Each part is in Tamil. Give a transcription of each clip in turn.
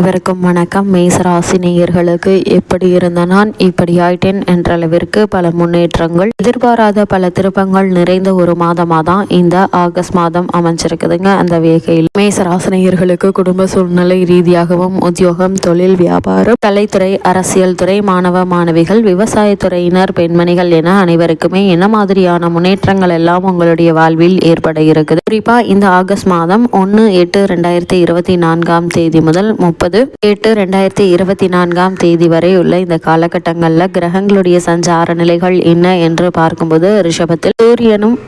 அனைவருக்கும் வணக்கம். மேசராசி நேயர்களுக்கு எப்படி இருந்த நான் இப்படி ஆயிட்டேன் என்ற அளவிற்கு பல முன்னேற்றங்கள் எதிர்பாராத பல திருப்பங்கள் நிறைந்த ஒரு மாதமாக தான் இந்த ஆகஸ்ட் மாதம் அமைஞ்சிருக்குதுங்க. அந்த வேகையில் மேசராசி நேயர்களுக்கு குடும்ப சூழ்நிலை ரீதியாகவும் உத்தியோகம் தொழில் வியாபாரம் கலைத்துறை அரசியல் துறை மாணவ மாணவிகள் விவசாயத்துறையினர் பெண்மணிகள் என அனைவருக்குமே என்ன மாதிரியான முன்னேற்றங்கள் எல்லாம் உங்களுடைய வாழ்வில் ஏற்பட இருக்குது. குறிப்பா இந்த ஆகஸ்ட் மாதம் ஒன்று எட்டு ரெண்டாயிரத்தி இருபத்தி நான்காம் தேதி முதல் முப்பது எட்டு ரெண்டாயிரத்தி இருபத்தி நான்காம் தேதி வரை உள்ள இந்த காலகட்டங்களில் கிரகங்களுடைய சஞ்சார நிலைகள் என்ன என்று பார்க்கும்போது ரிஷபத்தில் சூரியனும்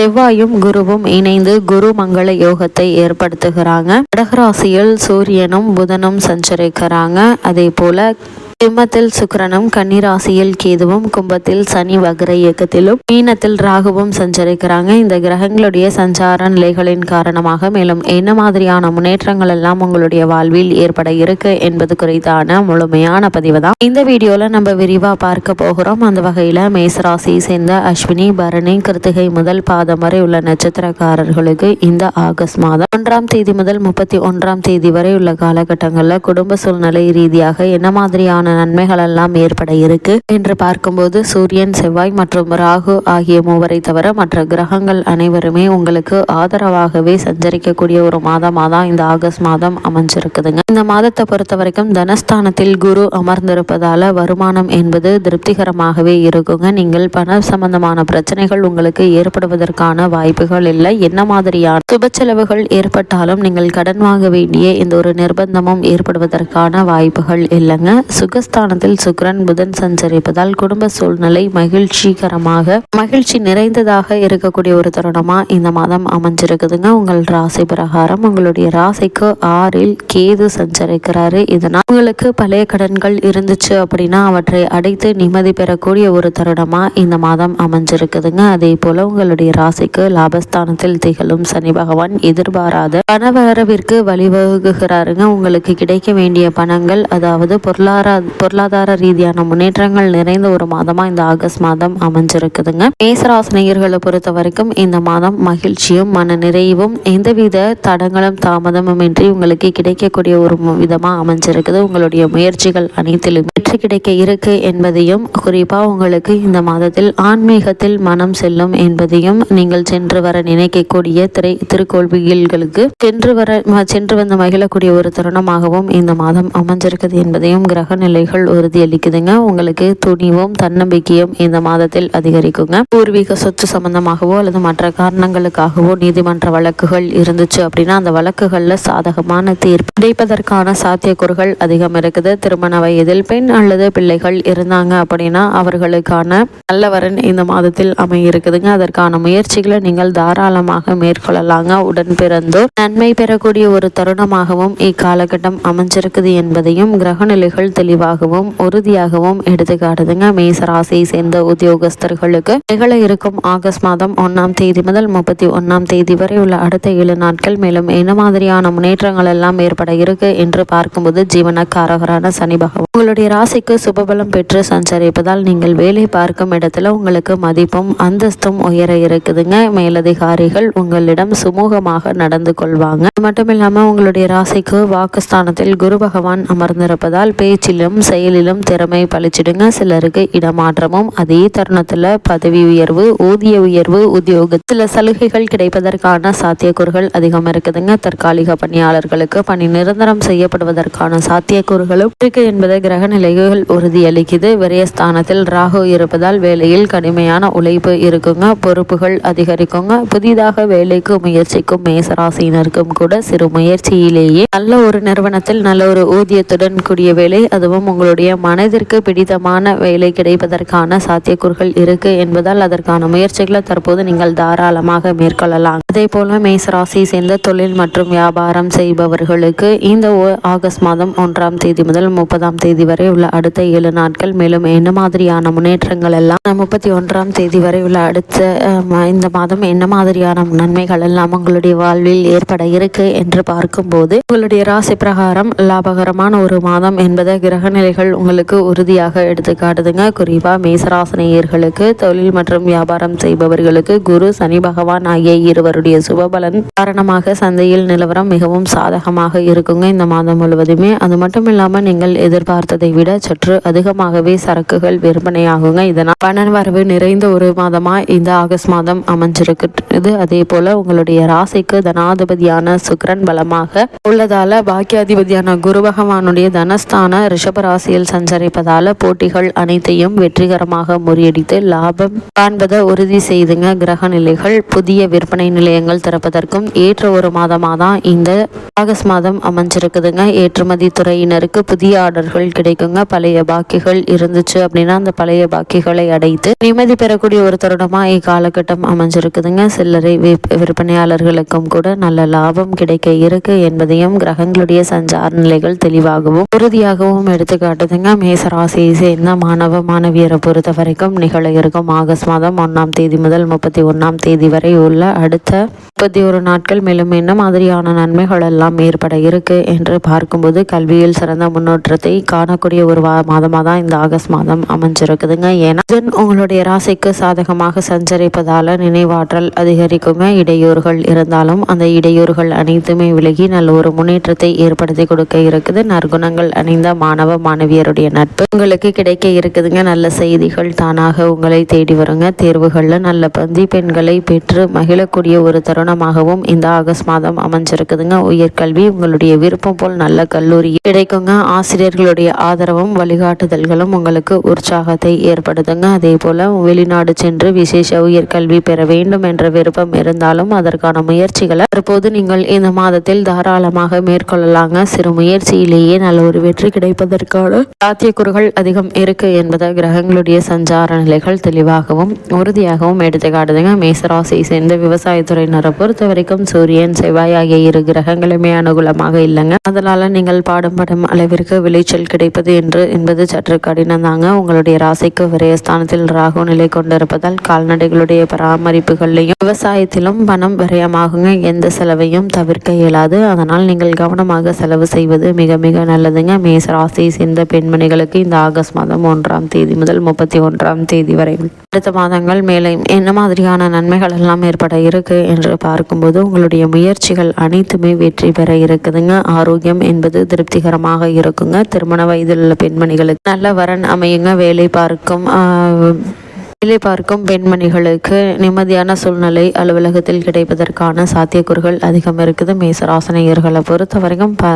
செவ்வாயும் குருவும் இணைந்து குரு மங்கள யோகத்தை ஏற்படுத்துகிறாங்க. கடகராசியில் சூரியனும் புதனும் சஞ்சரிக்கிறாங்க. அதே போல சிம்மத்தில் சுக்கிரனும் கன்னிராசியில் கேதுவும் கும்பத்தில் சனி வக்ர இயக்கத்திலும் மீனத்தில் ராகுவும் சஞ்சரிக்கிறாங்க. இந்த கிரகங்களுடைய சஞ்சார நிலைகளின் காரணமாக மேலும் என்ன மாதிரியான முன்னேற்றங்கள் எல்லாம் உங்களுடைய வாழ்வில் ஏற்பட இருக்கு என்பது குறித்தான முழுமையான பதிவு தான் இந்த வீடியோல நம்ம விரிவா பார்க்க போகிறோம். அந்த வகையில மேசராசியை சேர்ந்த அஸ்வினி பரணி கிருத்திகை முதல் பாதம் வரை உள்ள நட்சத்திரக்காரர்களுக்கு இந்த ஆகஸ்ட் மாதம் ஒன்றாம் தேதி முதல் முப்பத்தி ஒன்றாம் தேதி வரை உள்ள காலகட்டங்களில் குடும்ப சூழ்நிலை ரீதியாக என்ன மாதிரியான நன்மைகள் எல்லாம் ஏற்பட இருக்கு. என்று பார்க்கும்போது சூரியன் செவ்வாய் மற்றும் ராகு ஆகிய மூவரை தவிர மற்ற கிரகங்கள் அனைவருமே உங்களுக்கு ஆதரவாகவே சஞ்சரிக்கக்கூடிய ஒரு மாதமாக தான் இந்த ஆகஸ்ட் மாதம் அமைஞ்சிருக்குதுங்க. இந்த மாதத்தை பொறுத்த வரைக்கும் தனஸ்தானத்தில் குரு அமர்ந்திருப்பதால வருமானம் என்பது திருப்திகரமாகவே இருக்குங்க. நீங்கள் பண சம்பந்தமான பிரச்சனைகள் உங்களுக்கு ஏற்படுவதற்கான வாய்ப்புகள் இல்லை. என்ன மாதிரியான சுப செலவுகள் ஏற்பட்டாலும் நீங்கள் கடன் வாங்க வேண்டிய இந்த ஒரு நிர்பந்தமும் ஏற்படுவதற்கான வாய்ப்புகள் இல்லைங்க. சுகஸ்தானத்தில் சுக்ரன் புதன் சஞ்சரிப்பதால் குடும்ப சூழ்நிலை மகிழ்ச்சிகரமாக மகிழ்ச்சி நிறைந்ததாக இருக்கக்கூடிய ஒரு தருணமா இந்த மாதம் அமைஞ்சிருக்குதுங்க. உங்கள் ராசி பிரகாரம் உங்களுடைய ராசிக்கு ஆறில் கேது சஞ்சரிக்கிறாரு. இதனால் உங்களுக்கு பழைய கடன்கள் இருந்துச்சு அப்படின்னா அவற்றை அடைத்து நிம்மதி பெறக்கூடிய ஒரு தருணமா இந்த மாதம் அமைஞ்சிருக்குதுங்க. அதே போல உங்களுடைய ராசிக்கு லாபஸ்தானத்தில் திகழும் சனி பகவான் எதிர்பாராத பணவரவிற்கு வழிவகுகிறாருங்க. உங்களுக்கு கிடைக்க வேண்டிய பணங்கள் அதாவது பொருளாதார பொருளாதார ரீதியான முன்னேற்றங்கள் நிறைந்த ஒரு மாதமா இந்த ஆகஸ்ட் மாதம் அமைஞ்சிருக்குதுங்க. மேசராசினியர்களை பொறுத்த வரைக்கும் இந்த மாதம் மகிழ்ச்சியும் மன நிறைவும் எந்தவித தடங்களும் தாமதமும் இன்றி உங்களுக்கு கிடைக்கக்கூடிய ஒரு விதமாக விதமா அமைஞ்சிருக்குது. உங்களுடைய முயற்சிகள் அனைத்திலும் வெற்றி கிடைக்க இருக்கு என்பதையும் குறிப்பா உங்களுக்கு இந்த மாதத்தில் ஆன்மீகத்தில் மனம் செல்லும் என்பதையும் நீங்கள் சென்று வர நினைக்கக்கூடிய திரை திருக்கோவில்களுக்கு சென்று வர சென்று வந்து மகிழக்கூடிய ஒரு தருணமாகவும் இந்த மாதம் அமைஞ்சிருக்குது என்பதையும் கிரக நிலை நிலைகள் உறுதியளிக்குதுங்க. உங்களுக்கு துணிவும் தன்னம்பிக்கையும் இந்த மாதத்தில் அதிகரிக்குங்க. பூர்வீக சொத்து சம்பந்தமாகவோ அல்லது மற்ற காரணங்களுக்காகவோ நீதிமன்ற வழக்குகள் இருந்துச்சு அப்படின்னா அந்த வழக்குகளில் சாதகமான தீர்ப்பு கிடைப்பதற்கான சாத்தியக்கூறுகள் அதிகம் இருக்குது. திருமண வயதில் பெண் அல்லது பிள்ளைகள் இருந்தாங்க அப்படின்னா அவர்களுக்கான நல்லவரன் இந்த மாதத்தில் அமையிருக்குதுங்க. அதற்கான முயற்சிகளை நீங்கள் தாராளமாக மேற்கொள்ளலாங்க. உடன் பிறந்தோர் நன்மை பெறக்கூடிய ஒரு தருணமாகவும் இக்காலகட்டம் அமைஞ்சிருக்குது என்பதையும் கிரகநிலைகள் தெளிவாகவும் உறுதியாகவும் எடுத்து காட்டுதுங்க. மேச ராசியை சேர்ந்த உத்தியோகஸ்தர்களுக்கு நிகழ இருக்கும் ஆகஸ்ட் மாதம் ஒன்னாம் தேதி முதல் முப்பத்தி ஒன்னாம் தேதி வரை உள்ள அடுத்த ஏழு நாட்கள் மேலும் என்ன மாதிரியான முன்னேற்றங்கள் எல்லாம் ஏற்பட இருக்கு என்று பார்க்கும்போது ஜீவனக்காரகரான சனி பகவான். உங்களுடைய ராசிக்கு சுபபலம் பெற்று சஞ்சரிப்பதால் நீங்கள் வேலை பார்க்கும் இடத்துல உங்களுக்கு மதிப்பும் அந்தஸ்தும் உயர இருக்குதுங்க. மேலதிகாரிகள் உங்களிடம் சுமூகமாக நடந்து கொள்வாங்க. அது மட்டும் உங்களுடைய ராசிக்கு வாக்குஸ்தானத்தில் குரு பகவான் அமர்ந்திருப்பதால் பேச்சிலும் செயலிலும் திறமை பளிச்சிடுங்க சிலருக்கு இடமாற்றமும் அதே தருணத்துல பதவி உயர்வு ஊதிய உயர்வு உத்தியோக சில சலுகைகள் கிடைப்பதற்கான சாத்தியக்கூறுகள் அதிகம் இருக்குதுங்க. தற்காலிக பணியாளர்களுக்கு பணி நிரந்தரம் செய்யப்படுவதற்கான சாத்தியக்கூறுகளும் இருக்கு என்பதை கிரக நிலைகள் உறுதியளிக்குது. விரயஸ்தானத்தில் ராகு இருப்பதால் வேலையில் கடுமையான உழைப்பு இருக்குங்க. பொறுப்புகள் அதிகரிக்குங்க. புதிதாக வேலைக்கு முயற்சிக்கும் மேசராசினருக்கும் கூட சிறு முயற்சியிலேயே நல்ல ஒரு நிறுவனத்தில் நல்ல ஒரு ஊதியத்துடன் கூடிய வேலை அதுவும் உங்களுடைய மனதிற்கு பிடித்தமான வேலை கிடைப்பதற்கான சாத்தியக்கூறுகள் இருக்கு என்பதால் அதற்கான முயற்சிகளை தற்போது நீங்கள் தாராளமாக மேற்கொள்ளலாம். அதே போல மேசராசி சேர்ந்த தொழில் மற்றும் வியாபாரம் செய்பவர்களுக்கு இந்த ஆகஸ்ட் மாதம் ஒன்றாம் தேதி முதல் முப்பதாம் தேதி வரை உள்ள அடுத்த ஏழு நாட்கள் மேலும் என்ன மாதிரியான முன்னேற்றங்கள் எல்லாம் முப்பத்தி ஒன்றாம் தேதி வரை உள்ள அடுத்த இந்த மாதம் என்ன மாதிரியான நன்மைகள் எல்லாம் உங்களுடைய வாழ்வில் ஏற்பட இருக்கு என்று பார்க்கும்போது உங்களுடைய ராசி பிரகாரம் லாபகரமான ஒரு மாதம் என்பதை கிரக நிலைகள் உங்களுக்கு உறுதியாக எடுத்து காட்டுதுங்க. குறிப்பாக மேசராசனையர்களுக்கு தொழில் மற்றும் வியாபாரம் செய்பவர்களுக்கு குரு சனி பகவான் ஆகிய இருவருடைய சுபபலன் காரணமாக சந்தையில் நிலவரம் மிகவும் சாதகமாக இருக்குங்க இந்த மாதம் முழுவதுமே. அது மட்டும் இல்லாமல் நீங்கள் எதிர்பார்த்ததை விட சற்று அதிகமாகவே சரக்குகள் விற்பனையாகுங்க. இதனால் பண வரவு நிறைந்த ஒரு மாதமா இந்த ஆகஸ்ட் மாதம் அமைஞ்சிருக்கிறது அதே போல உங்களுடைய ராசிக்கு தனாதிபதியான சுக்கிரன் பலமாக உள்ளதால பாக்கியாதிபதியான குரு பகவானுடைய தனஸ்தான ரிஷப ராசியில் சஞ்சரிப்பதால போட்டிகள் அனைத்தையும் வெற்றிகரமாக முறியடித்து லாபம் காண்பதை உறுதி செய்துங்க. கிரக நிலைகள் புதிய விற்பனை நிலையங்கள் திறப்பதற்கும் ஏற்ற ஒரு மாதமாக தான் இந்த ஆகஸ்ட் மாதம் அமைஞ்சிருக்குதுங்க. ஏற்றுமதி துறையினருக்கு புதிய ஆர்டர்கள் கிடைக்குங்க. பழைய பாக்கிகள் இருந்துச்சு அப்படின்னா அந்த பழைய பாக்கிகளை அடைத்து நிம்மதி பெறக்கூடிய ஒரு தருணமா இக்காலகட்டம் அமைஞ்சிருக்குதுங்க. சில்லறை விற்பனையாளர்களுக்கும் கூட நல்ல லாபம் கிடைக்க இருக்கு என்பதையும் கிரகங்களுடைய சஞ்சார நிலைகள் தெளிவாகவும் உறுதியாகவும் எடுத்து காட்டுதுங்க மேசராசியை சேர்ந்த மாணவ மாணவியரை பொறுத்த வரைக்கும் நிகழ இருக்கும் ஆகஸ்ட் மாதம் ஒன்றாம் தேதி முதல் முப்பத்தி ஒன்றாம் தேதி வரை உள்ள அடுத்த முப்பத்தி ஒரு நாட்கள் மேலும் என்ன மாதிரியான நன்மைகள் எல்லாம் ஏற்பட இருக்கு என்று பார்க்கும்போது கல்வியில் சிறந்த முன்னேற்றத்தை காணக்கூடிய ஒரு மாதமாக தான் இந்த ஆகஸ்ட் மாதம் அமைஞ்சிருக்குதுங்க. ஏன்னா உங்களுடைய ராசிக்கு சாதகமாக சஞ்சரிப்பதால நினைவாற்றல் அதிகரிக்குங்க. இடையூறுகள் இருந்தாலும் அந்த இடையூறுகள் அனைத்துமே விலகி நல்ல ஒரு முன்னேற்றத்தை ஏற்படுத்தி கொடுக்க இருக்குது. நற்குணங்கள் அணிந்த மாணவ மாணவியருடைய நட்பு உங்களுக்கு கிடைக்க இருக்குதுங்க. நல்ல செய்திகள் தானாக உங்களை தேடி வருங்க. தேர்வுகளில் நல்ல பந்தி பெண்களை பெற்று மகிழக்கூடிய ஒரு தருணமாகவும் இந்த ஆகஸ்ட் மாதம் அமைஞ்சிருக்குதுங்க. உயர்கல்வி உங்களுடைய விருப்பம் போல் நல்ல கல்லூரி கிடைக்குங்க. ஆசிரியர்களுடைய ஆதரவும் வழிகாட்டுதல்களும் உங்களுக்கு உற்சாகத்தை ஏற்படுத்துங்க. அதே போல வெளிநாடு சென்று விசேஷ உயர்கல்வி பெற வேண்டும் என்ற விருப்பம் இருந்தாலும் அதற்கான முயற்சிகளை தற்போது நீங்கள் இந்த மாதத்தில் தாராளமாக மேற்கொள்ளலாங்க. சிறு முயற்சியிலேயே நல்ல ஒரு வெற்றி கிடைப்பதற்கு கிடைப்பதற்கான சாத்தியக்கூறுகள் அதிகம் இருக்கு என்பதை கிரகங்களுடைய சஞ்சார நிலைகள் தெளிவாகவும் உறுதியாகவும் எடுத்து காட்டுதுங்க. மேசராசியை சேர்ந்த விவசாயத்துறையினரை பொறுத்த வரைக்கும் சூரியன் செவ்வாய் ஆகிய இரு கிரகங்களுமே அனுகூலமாக இல்லைங்க. அதனால நீங்கள் பாடும் படம் அளவிற்கு விளைச்சல் கிடைப்பது என்று என்பது சற்று கடினம் தாங்க உங்களுடைய ராசிக்கு விரயஸ்தானத்தில் ராகு நிலை கொண்டிருப்பதால் கால்நடைகளுடைய பராமரிப்புகள்லையும் விவசாயத்திலும் பணம் விரயமாகுங்க. எந்த செலவையும் தவிர்க்க இயலாது. அதனால் நீங்கள் கவனமாக செலவு செய்வது மிக மிக நல்லதுங்க. மேச சேர்ந்த பெண்மணிகளுக்கு இந்த ஆகஸ்ட் மாதம் ஒன்றாம் தேதி முதல் முப்பத்தி ஒன்றாம் தேதி வரை. அடுத்த மாதங்கள் மேலே என்ன மாதிரியான நன்மைகள் எல்லாம் ஏற்பட இருக்கு என்று பார்க்கும்போது உங்களுடைய முயற்சிகள் அனைத்துமே வெற்றி பெற இருக்குதுங்க. ஆரோக்கியம் என்பது திருப்திகரமாக இருக்குங்க. திருமண வயதில் உள்ள பெண்மணிகளுக்கு நல்ல வரன் அமையுங்க. வேலை பார்க்கும் ஆஹ், வேலை பார்க்கும் பெண்மணிகளுக்கு நிம்மதியான சூழ்நிலை அலுவலகத்தில் கிடைப்பதற்கான சாத்தியக்கூறுகள் அதிகம் இருக்குது. மேசராசனையர்களை பொறுத்த வரைக்கும் ப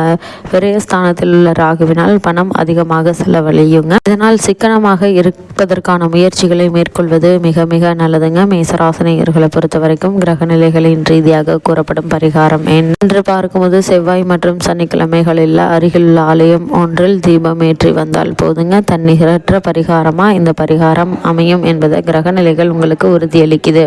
விரயஸ்தானத்தில் உள்ள ராகுவினால் பணம் அதிகமாக செலவழியுங்க. இதனால் சிக்கனமாக இருப்பதற்கான முயற்சிகளை மேற்கொள்வது மிக மிக நல்லதுங்க. மேசராசனையர்களை பொறுத்த வரைக்கும் கிரக நிலைகளின் ரீதியாக கூறப்படும் பரிகாரம் என்று பார்க்கும்போது செவ்வாய் மற்றும் சனிக்கிழமைகளில் அருகிலுள்ள ஆலயம் ஒன்றில் தீபம் ஏற்றி வந்தால் போதுங்க. தன்னிகரற்ற பரிகாரமாக இந்த பரிகாரம் அமையும் என்பதை கிரக நிலைகள் உங்களுக்கு உறுதியளிக்குது.